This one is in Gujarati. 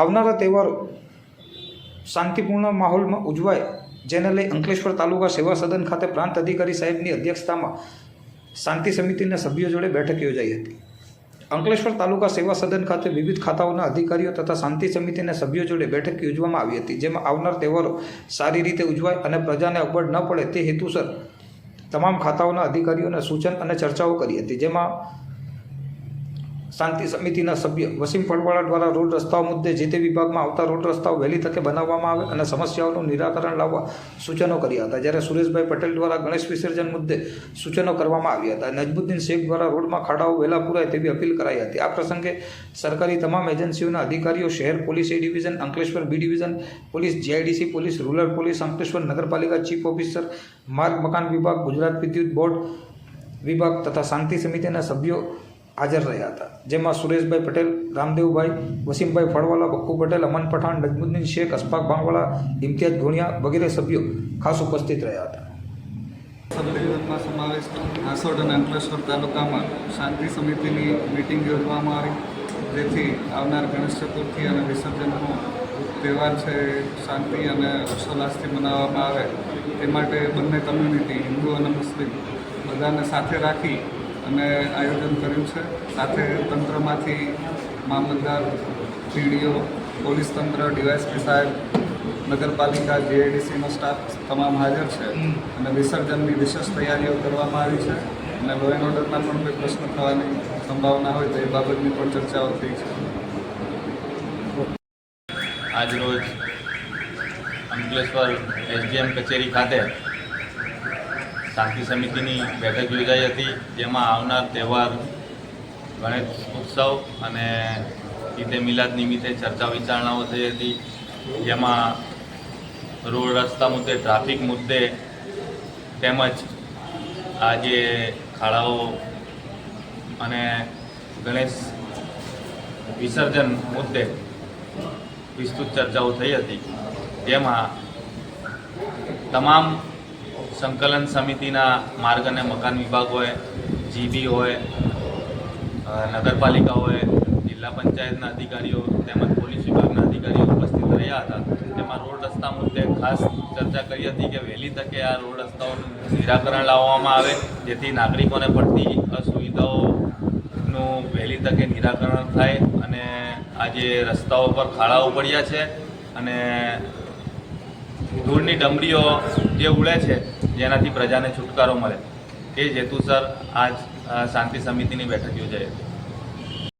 આવનારા તહેવારો શાંતિપૂર્ણ માહોલમાં ઉજવાય, જેને લઈ અંકલેશ્વર તાલુકા સેવા સદન ખાતે પ્રાંત અધિકારી સાહેબની અધ્યક્ષતામાં શાંતિ સમિતિના સભ્યો જોડે બેઠક યોજાઈ હતી. અંકલેશ્વર તાલુકા સેવા સદન ખાતે વિવિધ ખાતાઓના અધિકારીઓ તથા શાંતિ સમિતિના સભ્યો જોડે બેઠક યોજવામાં આવી હતી, જેમાં આવનાર તહેવારો સારી રીતે ઉજવાય અને પ્રજાને અગવડ ન પડે તે હેતુસર તમામ ખાતાઓના અધિકારીઓને સૂચન અને ચર્ચાઓ કરી હતી, જેમાં શાંતિ સમિતિના સભ્ય વસીમ પડવાળા દ્વારા રોડ રસ્તાઓ મુદ્દે જે તે વિભાગમાં આવતા રોડ રસ્તાઓ વહેલી તકે બનાવવામાં આવે અને સમસ્યાઓનું નિરાકરણ લાવવા સૂચનો કર્યા હતા. જ્યારે સુરેશભાઈ પટેલ દ્વારા ગણેશ વિસર્જન મુદ્દે સૂચનો કરવામાં આવ્યા હતા. નજમુદ્દીન શેખ દ્વારા રોડમાં ખાડાઓ વહેલા પૂરાય તેવી અપીલ કરાઈ હતી. આ પ્રસંગે સરકારી તમામ એજન્સીઓના અધિકારીઓ, શહેર police A division, Ankleshwar B division, police GIDC police, rural police, Ankleshwar નગરપાલિકા ચીફ ઓફિસર, માર્ગ મકાન વિભાગ, ગુજરાત વિદ્યુત બોર્ડ વિભાગ તથા શાંતિ સમિતિના સભ્યો હાજર રહ્યા હતા. જેમાં સુરેશભાઈ પટેલ, રામદેવભાઈ, વસીમભાઈ ફળવાલા, બક્કુ પટેલ, અમન પઠાણ, નજમુદ્દીન શેખ અશફાક ભાંગવાલા ઇમ્તિયાજ ઘોણિયા વગેરે સભ્યો ખાસ ઉપસ્થિત રહ્યા હતા. સબડિવિઝનમાં સમાવેશ હાંસોડ અને અંકલેશ્વર તાલુકામાં શાંતિ સમિતિની મિટિંગ યોજવામાં આવી. જેથી આવનાર ગણેશ ચતુર્થી અને વિસર્જનનો તહેવાર છે, શાંતિ અને હર્ષોલ્લાસથી મનાવવામાં આવે. તે માટે બંને કમ્યુનિટી હિન્દુ અને મુસ્લિમ બધાને સાથે રાખી અને આયોજન કર્યું છે. સાથે તંત્રમાંથી મામલતદાર પીડીઓ પોલીસ તંત્ર ડીવાયસપી સાહેબ નગરપાલિકા જીઆઈડીસીનો સ્ટાફ તમામ હાજર છે. અને વિસર્જનની વિશેષ તૈયારીઓ કરવામાં આવી છે. અને લો એન્ડ ઓર્ડરના પણ કોઈ પ્રશ્ન થવાની સંભાવના હોય તો એ બાબતની પણ ચર્ચાઓ થઈ છે. આજરોજ અંકલેશ્વર એસડીએમ કચેરી ખાતે શાંતિ સમિતિની બેઠક યોજાઈ હતી. જેમાં આવનાર તહેવાર, ગણેશ ઉત્સવ અને ઈદે મિલાદ નિમિત્તે ચર્ચા વિચારણાઓ થઈ હતી. જેમાં રોડ રસ્તા મુદ્દે, ટ્રાફિક મુદ્દે તેમજ આ જે ખાડાઓ અને ગણેશ વિસર્જન મુદ્દે વિસ્તૃત ચર્ચાઓ થઈ હતી. જેમાં તમામ સંકલન સમિતિના માર્ગ અને મકાન વિભાગ હોય, જીબી હોય નગરપાલિકા હોય, જિલ્લા પંચાયતના અધિકારીઓ તેમજ પોલીસ વિભાગના અધિકારીઓ ઉપસ્થિત રહ્યા હતા. તેમાં રોડ રસ્તા મુદ્દે ખાસ ચર્ચા કરી હતી કે વહેલી તકે આ રોડ રસ્તાઓનું નિરાકરણ લાવવામાં આવે, જેથી નાગરિકોને પડતી અસુવિધાઓનું વહેલી તકે નિરાકરણ થાય અને આજે રસ્તાઓ પર ખાડાઓ પડ્યા છે અને ધૂળની ડમરીઓ જે ઉડે છે, જેનાથી પ્રજાને છુટકારો મળે. એ જ હેતુસર આજ શાંતિ સમિતિની બેઠક યોજાઈ હતી.